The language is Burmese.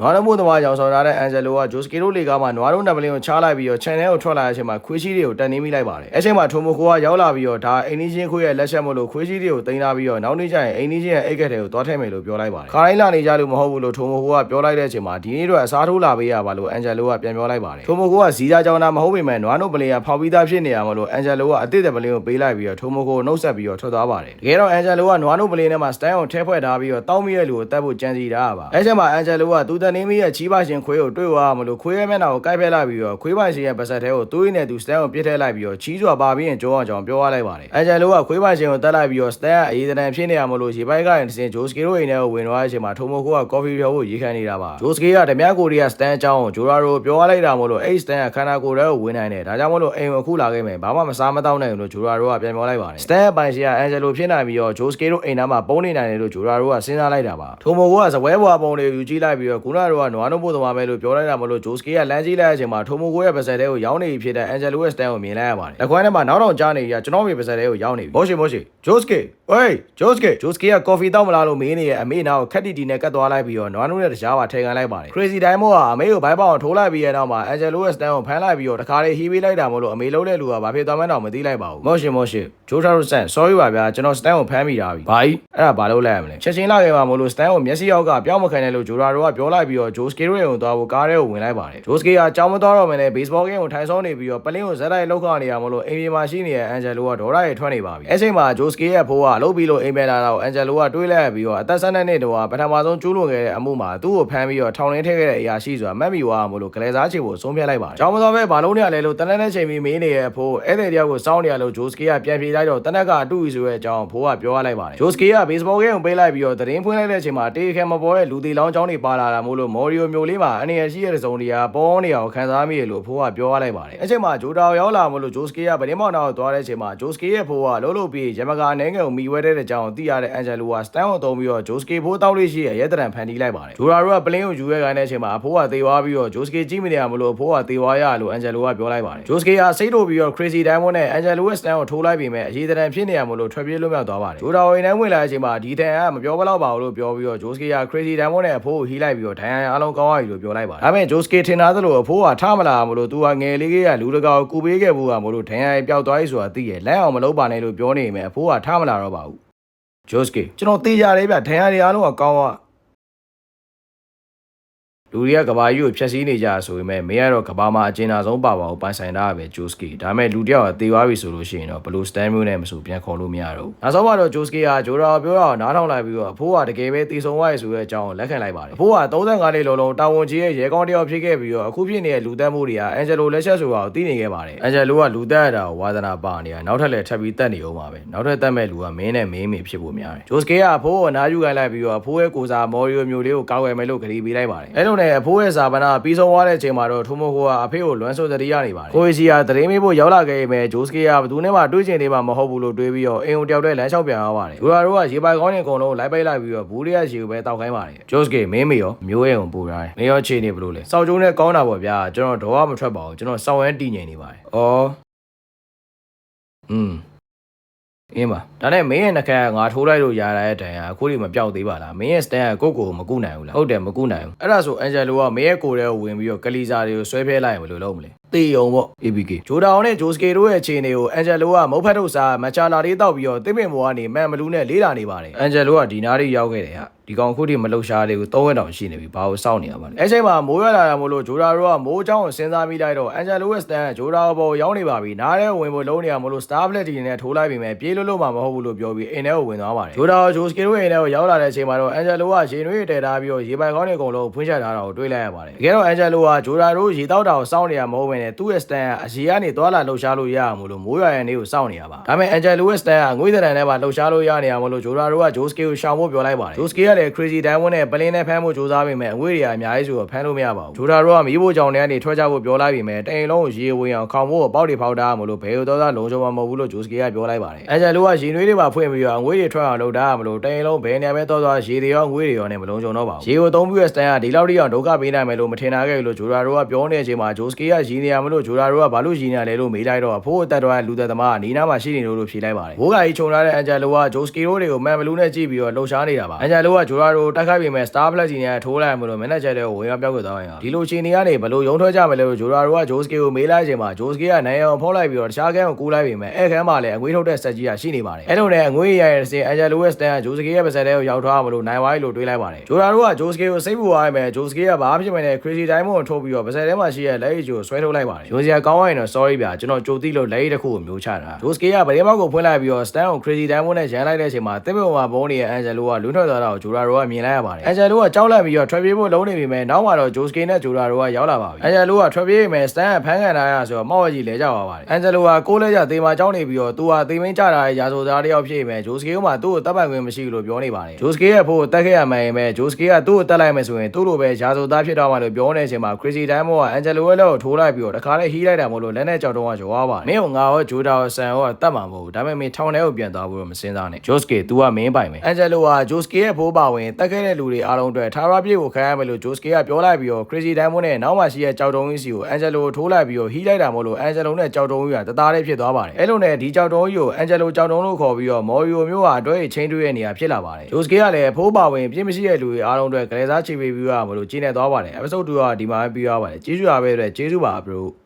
နွားတို့မို့သမားကြောင့်ဆောင်ထားတဲ့အန်ဂျယ်လိုကဂျိုစကီတို့လေကားမှာနွားတို့နံပါတ်လေးကိုချလိုက်ပြီးတော့ channel ကိုထွက်လာတဲ့အချိန်မှာခွေးရှိတွေကိုတက်နေမိလိုက်ပါတယ်အဲ့ချိန်မှာထိုမိုကိုကရောက်လာပြီးတော့ဒါအိမ်နီးချင်းခွေးရဲ့လက်ချက်မို့လို့ခွေးရှိတွေကိုတင်လာပြီးတော့နောက်နေ့ကျရင်အိမ်နီးချင်းရဲ့အိတ်ကက်တွေကိုသွားထည့်မယ်လို့ပြောလိုက်ပါတယ်ခါတိုင်းလာနေကြလို့မဟုတ်ဘူးလို့ထိုမိုကိုကပြောလိုက်တဲ့အချိန်မှာဒီနေ့တော့အစားထိုးလာပေးရပါလို့အန်ဂျယ်လိုကပြန်ပြောလိုက်ပါတယ်ထိုမိုကိုကဇီးသားကြောင်းသားမဟုတ်ပေမဲ့နွားတို့ပလင်ကဖောက်ပြီးသားဖြစ်နေရမလို့အန်ဂျယ်လိုကအစ်စ်တဲ့ပလင်ကိုပေးလိုက်ပြီးတော့ထိုမိုကိုနှုတ်ဆက်ပြီးတော့ထွက်သွားပါတယ်တကယ်တော့အန်ဂျယ်လိုကနွားတို့ပလင်ထဲမှာစတန်ကိုထဲဖွဲ့ထားပြီးတော့တောင်းမိရဲ့လူကိုတတ်ဖို့ကြံစီတာပါအဲ့ချိန်မှာအန်ဂျယ်လိုကသူတန်နေမိရဲ့ချီးပါရှင်ခွေးကိုတွေ့သွားမလို့ခွေးရဲ့မျက်နှာကိုကိုက်ဖက်လိုက်ပြီးတော့ခွေးပါရှင်ရဲ့ပါဆက်ထဲကိုသွေးနဲ့သူစတန်ကိုပြစ်ထည့်လိုက်ပြီးတော့ချီးစွာပါပြီးရင်ကြောအောင်ကြောင်ပြောရလိုက်ပါတယ်အန်ဂျယ်လိုကခွေးပါရှင်ကိုတက်လိုက်ပြီးတော့စတန်ကအရေးတန်ဖြစ်နေရမလို့ရေပိုက်ကရင်တစ်စင်ဂျိုစကီတို့အိမ်ထဲကိုဝင်သွားတဲ့အချိန်မှာထိုမိုကိုကကော်ဖီဖြောဖို့ရေခမ်းနေတာပါဂျိုစကီကဓမြကိုရီးယားစတန်အကြောင်းကိုဂျိုရာရိုပြောရလိုက်တာမို့လို့အဲ့စတန်ကခန္ဓာကိုယ်ထဲကိုဝင်နိုင်တယ်ဒါကြောင့်မို့လို့အိမ်ကိုအခုလာခဲ့မယ်ဘာမှမစားမတော့နိုင်ဘူးလို့ဂျိုရာရိုကပြန်ပြောလိုက်ပါတယ်စတန်ရဲ့ပိုင်ရှင်ကအန်ဂျယ်လိုဖြစ်နိုင်ပြီးတော့ဂျိုစကီတို့အိမ်သားမှာပုံနေနိုင်တယ်လို့ဂျိုရာရိုကစဉ်းစားလိုက်တာပါထိုမိုကိုကစပွဲဘွားပုံတွေယူကြည့်လိုက်ပြီးတော့ခုနကတော့နွားနှုတ်ဖို့သမားပဲလို့ပြောလိုက်တာမလို့ဂျိုစကီကလမ်းကြီးလိုက်တဲ့အချိန်မှာထိုမိုကိုရဲ့ပါဆက်ထဲကိုရောက်နေပြီဖြစ်တဲ့အန်ဂျယ်လိုရဲ့စတန်ကိုမြင်လိုက်ရပါတယ်လက်ခွဲထဲမှာနောက်တော့ကြားနေရကျွန်တော်မြေပါဆက်ထဲကိုရောက်နေပြီမို့ရှိမို့ရှိဂျိုစကီဝေးဂျိုစကီဂျိုစကီကကော်ဖီတောက်မလားလို့မေးနေရဲ့အမေနာကိုခက်တီတီနဲ့ကတ်သွားလိုက်ပြီးတော့နွားနှုတ်ရဲ့တကြားပါထဲကန်လိုက်ပါတယ် crazy time ကအမေကိုဘိုက်ပေါအောင်ထိုးလိုက်ပြီးတဲ့နောက်မှာအန်ဂျယ်လိုရဲ့စတန်ကိုဖမ်းလိုက်ပြီးတော့တခါလေးဟီးပေးလိုက်တာမို့လို့အမေလုံးတဲ့လူကဘာဖြစ်သွားမှန်းတော့မသိလိုက်ပါဘူးမို့ရှိမို့ရှိဂျိုးထာရိုဆန် sorry ပါဗျာကျွန်တော်စတန်ကိုဖမ်းမိတာပြီဘာကြီးအဲ့ဒါဘာလို့လိုက်ရမလဲချက်ချင်းလာခဲ့ပါမို့လို့စတန်ကိုမျက်စိရောက်ကပြောင်းမခံနဲ့လို့ဂျိုရာရိုကပြောလိုက်ပြီးတော့ဂျိုစကီရိုကိုသွားဖို့ကားထဲကိုဝင်လိုက်ပါတယ်ဂျိုစကီကအကြောင်းမတော်တော့မနဲ့ဘေးစဘောဂိမ်းကိုထိုင်ဆောင်နေပြီးတော့ပလင်းကိုဇက်တိုက်လောက်ခနေရမို့လို့အိမ်ပြေမှာရှိနေတဲ့အန်ဂျယ်လိုကဒေါ်ရရဲ့ထွက်နေပါပြီအဲ့ချိန်မှာဂျိုစကီရဲ့ဖိုးကလှုပ်ပြီးလို့အိမ်ပြန်လာတော့အန်ဂျယ်လိုကတွေးလိုက်ပြီးတော့အသက်၁၂နှစ်တုန်းကပထမဆုံးကျူးလွန်ခဲ့တဲ့အမှုမှာသူ့ကိုဖမ်းပြီးတော့ထောင်ထဲထည့်ခဲ့တဲ့အရာရှိဆိုတာမက်မီဝါမို့လို့ကလေးစားချေဖို့ဆုံးဖြတ်လိုက်ပါတယ်ကြောင်းမတော်ပဲဘာလုံးနေရလဲလို့တနက်နဲ့ချိန်ပြီးမေးနေရဲ့ဖိုးအဲ့တဲ့တယောက်ကိုစောင်းနေရလို့ဂျိုစကီကပြန်ပြေးလိုက်တော့တနက်ကအတူကြီးဆိုတဲ့အကြောင်းဖိုးကပြောရလိုက်ပါတယ်ဂျိုစကီကဘေးစဘောဂိမ်းကိုပေးလိုက်ပြီးတော့သတင်းဖွင့်လိုက်တဲ့အချိန်မှာတေးခဲမပေါ်တဲ့လူသေးလောင်းချောင်းတွေပါလာတာမို့လို့မော်ရီယိုမျိုးလေးမှာအနေရရှိတဲ့စုံတရားပေါ်နေအောင်ခံစားမိရလို့ဖိုးကပြောရလိုက်ပါတယ်အဲ့ချိန်မှာဂျိုတာရောက်လာမို့လို့ဂျိုစကီကဗတင်းမောင်နာကိုသွားတဲ့အချိန်မှာဂျိုစကီရဲ့ဖိုးကလှုပ်လှုပ်ပြီးရမကာအနေငယ်ကိုမိဝဲတဲ့အကြောင်းသိရတဲ့အန်ဂျယ်လိုကစတန်ကိုတုံးပြီးတော့ဂျိုစကီဖိုးတောက်လေးရှိရဲ့ရဲတရံဖန်တီးလိုက်ပါတယ်ဂျိုရာရိုကပလင်းကိုယူရဲခိုင်းတဲ့အချိန်မှာအဖိုးကသေသွားပြီးတော့ဂျိုစကီကြည့်မိနေရမလို့အဖိုးကသေသွားရလို့အန်ဂျယ်လိုကပြောလိုက်ပါတယ်ဂျိုစကီကစိတ်တို့ပြီးတော့ crazy diamond နဲ့အန်ဂျယ်လိုရဲ့စတန်ကိုထိုးလိုက်ပြီးမဲ့အရေးတရံဖြစ်နေရမလို့ထွက်ပြေးလွတ်မြောက်သွားပါတယ်ဂျိုတာဝင်နဲ့ဝင်လာတဲ့အချိန်မှာဒီတန်ကမပြောဘလောက်ပါဘူးလို့ပြောပြီးတော့ဂျိုစကီက crazy diamond နဲ့အဖိုးကိုဟီးလိုက်ပြီးတော့ဒိုင်ယန်အားလုံးကောင်းရပြီလို့ပြောလိုက်ပါတယ်ဒါပေမဲ့ဂျိုစကီထင်သားသလိုအဖိုးကထားမလာမလို့သူကငယ်လေးကလူတကာကိုကူပေးခဲ့ဘူးကမလို့ဒိုင်ယန်ပျောက်သွားပြီဆိုတာသိရဲ့လက်အောင်မလုပ်ပါနဲ့လို့ပြောနေမယ်အဖိုးကထားမလာတော့ပါဘူးဂျိုစကီကျွန်တော်တေးကြတယ်ဗျဒိုင်ယန်တွေအားလုံးကကောင်းသွား လူတွေကကဘာကြီးကိုဖျက်ဆီးနေကြဆိုပေမဲ့မင်းကတော့ကဘာမှာအကျဉ်းသားဆုံးပါပါကိုပိုင်ဆိုင်တာပဲဂျိုစကီဒါပေမဲ့လူတယောက်ကတေသွားပြီဆိုလို့ရှိရင်တော့ဘလို့စတန်မျိုးနဲ့မဆိုပြန်ခေါ်လို့မရတော့ဘူးနောက်ဆုံးမှတော့ဂျိုစကီကဂျိုရာကိုပြောတာကိုနားထောင်လိုက်ပြီးတော့အဖိုးကတကယ်ပဲတေဆုံးသွားရဆိုတဲ့အကြောင်းကိုလက်ခံလိုက်ပါတယ်အဖိုးက35နှစ်လုံးလုံးတာဝန်ကြီးရဲ့ရဲကောင်းတယောက်ဖြစ်ခဲ့ပြီးတော့အခုဖြစ်နေတဲ့လူသက်မှုတွေကအန်ဂျယ်လိုလက်ချက်ဆိုတာကိုသိနေခဲ့ပါတယ်အန်ဂျယ်လိုကလူသက်ရတာကိုဝါသနာပါနေတာနောက်ထပ်လည်းထပ်ပြီးတက်နေအောင်ပါပဲနောက်ထပ်တက်မဲ့လူကမင်းနဲ့မင်းမေဖြစ်ဖို့များတယ်ဂျိုစကီကအဖိုးကိုနားယူခိုင်းလိုက်ပြီးတော့အဖိုးရဲ့ကိုစားမော်ရီယိုမျိုးလေးကိုကောက်ဝယ်မယ်လို့ခရီးပေးလိုက်ပါတယ်အဲ့လိုနဲ့အဖိုးရဲ့စာပနာပြီးဆုံးသွားတဲ့အချိန်မှာတော့ထိုမိုကိုကအဖေကိုလွမ်းဆိုသတိရနေပါတယ်ကိုကြီးကသတင်းမေးဖို့ရောက်လာခဲ့ပေမဲ့ဂျိုစကီကဘယ်သူနဲ့မှတွေးချင်နေမှာမဟုတ်ဘူးလို့တွေးပြီးတော့အိမ်ကိုတယောက်တည်းလမ်းလျှောက်ပြန်သွားပါတယ်ဂျိုရာတို့ကရေပိုက်ကောင်းနေအကုန်လုံးလိုက်ပိတ်လိုက်ပြီးတော့ဘူးလေးရရေကိုပဲတောက်ခိုင်းပါတယ်ဂျိုစကီမင်းမေရောမျိုးအိမ်ကိုပူရတယ်မင်းရောခြေနေဘလို့လဲစောက်ကျုံးနဲ့ကောင်းတာပေါ့ဗျာကျွန်တော်တော့မထွက်ပါဘူးကျွန်တော်စောက်ဝမ်းတည်ငြိမ်နေပါတယ်ဩอืม အင်းပါဒါနဲ့မင်းရဲ့နှခမ်းကငါထိုးလိုက်လို့ရတဲ့တိုင်ကအခုထိမပြောက်သေးပါလားမင်းရဲ့စတန်ကကိုယ့်ကိုယ်ကိုမကုနိုင်ဘူးလားဟုတ်တယ်မကုနိုင်ဘူးအဲ့ဒါဆိုအန်ဂျယ်လိုကမင်းရဲ့ကိုယ်ထဲကိုဝင်ပြီးတော့ကလီစာတွေကိုဆွဲဖဲလိုက်ရင်ဘယ်လိုလုပ်မလဲတေယုံပေါ့ ABK ဂျိုဒါအောင်နဲ့ဂျိုစကေတို့ရဲ့အခြေအနေကိုအန်ဂျယ်လိုကမုတ်ဖက်ထုတ်စားမချာလာလေးတောက်ပြီးတော့တစ်ပင်ဘောကနေမန်မလူးနဲ့လေးလာနေပါတယ်အန်ဂျယ်လိုကဒီနားလေးရောက်ခဲ့တယ်ဟာဒီကောင်ခုထိမလှုပ်ရှားသေးဘူး၃ရက်တောင်ရှိနေပြီဘာလို့စောင့်နေရပါလဲအဲ့ချိန်မှာမိုးရလာတာမို့လို့ဂျိုဒါတို့ကမိုးအကြောင်းကိုစဉ်းစားမိလိုက်တော့အန်ဂျယ်လိုရဲ့စတန်ကဂျိုဒါဘောရောက်နေပါပြီနားထဲဝင်ဖို့လုံးနေရမို့လို့ Star Black ဒီနဲ့ထိုးလိုက်ပြီမဲ့ပြေးလို့လို့မှမဟုတ်ဘူးလို့ပြောပြီးအိမ်ထဲကိုဝင်သွားပါတယ်ဂျိုဒါဂျိုစကေတို့အိမ်ထဲကိုရောက်လာတဲ့အချိန်မှာတော့အန်ဂျယ်လိုကရေနွေးတဲထားပြီးတော့ရေပိုက်ကောင်းတွေအကုန်လုံးဖွင့်ချထားတာကိုတွေးလိုက်ရပါတယ်တကယ်တော့အန်ဂျယ်လိုကဂျိုဒါတို့ရေတောက်တာကိုစောင့်နေရမဟုတ်ဘဲနဲ့သူ့ရဲ့စတန်ကအရေကနေသွားလာလှုပ်ရှားလို့ရအောင်လို့မိုးရွာရန်လေးကိုစောင့်နေရပါဒါပေမဲ့အန်ဂျယ်လိုရဲ့စတန်ကငွေသဏ္ဍာန်နဲ့ပါလှုပ်ရှားလို့ရနေရမလို့ဂျိုဒါတို့ကဂျိုစကေကိုရှောင်ဖို့ပြောလိုက်ပါတယ်ဂျိုစကေကလည်း crazy diamond နဲ့ပလင်းနဲ့ဖမ်းဖို့ကြိုးစားပေမဲ့အငွေတွေကအများကြီးဆိုတော့ဖမ်းလို့မရပါဘူးဂျိုဒါတို့ကမီးဖို့ကြောင်တွေကနေထွက်ကြဖို့ပြောလိုက်ပေမဲ့တအိမ်လုံးကိုရေဝင်အောင်ခေါင်ဖို့ပေါက်တွေဖောက်တာမလို့ဘယ်လိုတော့လုံးချုံမမဟုတ်ဘူးလို့ဂျိုစကေကပြောလိုက်ပါတယ်အန်ဂျယ်လိုကရေနွေးတွေပါဖွင့်ပြီးတော့အငွေတွေထွက်အောင်လုပ်တာမလို့တအိမ်လုံးဘယ်နေရာပဲတော့သွားရေတွေရောငွေတွေရောနဲ့မလုံးချုံတော့ပါဘူးရေကိုသုံးပြီးရစတန်ကဒီလောက်တိအောင်ဒုက္ခပေးနိုင်မယ်လို့မထင်တာခဲ့လို့ဂျိုဒါတို့ကပြောနေတဲ့အချိန်မှာဂျိုစကေကရေနေရမလို့ဂျိုဒါတို့ကဘာလို့ရေနေရလဲလို့မေးလိုက်တော့အဖိုးအသက်တော်ကလူသက်သမားကနီးနားမှာရှိနေလို့လို့ဖြေလိုက်ပါတယ်ဘိုးကကြီးခြုံထားတဲ့အန်ဂျယ်လိုကဂျိုစကေတို့တွေကိုမန်ဘလူးနဲ့ကြည့်ပြီးတော့လှုပ်ရှားနေတာပါအန်ဂျယ်လိုကဂျိုရာရိုတိုက်ခိုက်ပေမဲ့ Star Plus ကြီးနဲ့ထိုးလိုက်မလို့မန်နေဂျာတွေကိုဝင်ရောက်ပြောက်ကွယ်သွားရင်ဒီလိုအခြေအနေကနေဘယ်လိုရုံထွက်ကြမလဲလို့ဂျိုရာရိုကဂျိုစကေကိုမေးလိုက်ချိန်မှာဂျိုစကေကနိုင်အောင်ဖုံးလိုက်ပြီးတော့တခြားကန်းကိုကူးလိုက်ပေမဲ့အဲ့ခန်းမှာလည်းအငွေးထုတ်တဲ့ဆက်ကြီးကရှိနေပါတယ်အဲ့လိုနဲ့အငွေးရရဲ့စင်အန်ဂျယ်လိုဝက်စတန်ကဂျိုစကေရဲ့ပါဇက်တွေကိုရောက်ထားမလို့နိုင်ဝိုင်းလို့တွေးလိုက်ပါတယ်ဂျိုရာရိုကဂျိုစကေကိုစိတ်ပူသွားပေမဲ့ဂျိုစကေကဘာဖြစ်မလဲ crazy diamond ကိုထုတ်ပြီးတော့ပါဇက်ထဲမှာရှိတဲ့လက်ရည်ကိုဆွဲထုတ်လိုက်ပါတယ်ဂျိုစကေကောင်းရရင်တော့ sorry ဗျာကျွန်တော်ကြိုသိလို့လက်ရည်တစ်ခုကိုမျိုးချတာဂျိုစကေကဗရေမောက်ကိုဖွင့်လိုက်ပြီးတော့ stand ကို crazy diamond နဲ့ရန်လိုက်တဲ့အချိန်မှာတစ်ပုံမှာဘုံနေရဲ့အန်ဂျယ်လိုကလူထွက်သွားတာကိုဂျိုရာရိုကမြင်လိုက်ရပါတယ်အန်ဂျယ်လိုကကြောက်လန့်ပြီးတော့ trap ဖို့လုံးနေပြီမဲ့နောက်မှတော့ဂျိုစကေနဲ့ဂျိုရာရိုကရောက်လာပါပြီအန်ဂျယ်လိုက trap ပြေးမယ် stand ကဖမ်းခံထားရဆိုတော့မောက်ဝကြီးလဲကြပါပါတယ်အန်ဂျယ်လိုကကိုးလဲကြသေမာကြောင်းနေပြီးတော့သူဟာသေမင်းကြတာရဲ့ရာဇိုသားတယောက်ဖြစ်မယ်ဂျိုစကေကမှသူ့ကိုတပ်ပိုင်ခွင့်မရှိဘူးလို့ပြောနေပါတယ်ဂျိုစကေရဲ့ဖို့တက်ခဲ့ရမှန်မယ်ဂျိုစကေကသူ့ကိုတက်လိုက်မယ်ဆိုရင်သူ့လိုပဲရာဇိုသားဖြစ်တော့မှလို့ပြောနေတဲ့အချိန်မှာ crazy diamond ကအန်ဂျယ်လိုရဲ့လက်ကိုထိုးလိုက်ပြီးတော့တခါနဲ့ဟီးလိုက်တာမို့လို့လက်နဲ့ကြောက်တော့ကရွာပါတယ်မင်းကငါရောဂျိုတာရောဆန်ရောတတ်မှာမဟုတ်ဘူးဒါပေမဲ့မင်းထောင်ထဲကိုပြန်သွားဖို့မစင်စားနဲ့ဂျိုစကေ तू ကမင်းပိုင်မယ်အန်ဂျယ်လိုကဂျိုစကေရဲ့ဖိုးပါဝင်တက်ခဲ့တဲ့လူတွေအားလုံးအတွက်ထာဝရပြည့်ကိုခံရမယ်လို့ဂျိုစကေကပြောလိုက်ပြီးတော့ crazy diamond နဲ့နောက်မှရှိတဲ့ကြောက်တုံးကြီးစီကိုအန်ဂျယ်လိုကိုထိုးလိုက်ပြီးတော့ဟီးလိုက်တာမို့လို့အန်ဂျယ်လိုနဲ့ကြောက်တုံးကြီးကတသားလေးဖြစ်သွားပါတယ်အဲ့လိုနဲ့ဒီကြောက်တုံးကြီးကိုအန်ဂျယ်လိုကြောက်တုံးလို့ခေါ်ပြီးတော့မော်ရီယိုမျိုးဟာအတွဲချင်းတွေးရဲ့နေရာဖြစ်လာပါတယ်ဂျိုစကေကလည်းဖိုးပါဝင်ပြင်းမရှိတဲ့လူတွေအားလုံးအတွက်ကလေးစားချေပေးပြီးရမလို့ကျင်းနေသွားပါတယ် episode 2ကဒီမှာပဲပြီးသွားပါတယ်ကျေးဇူးပါပဲတဲ့ကျေးဇူးပါ bro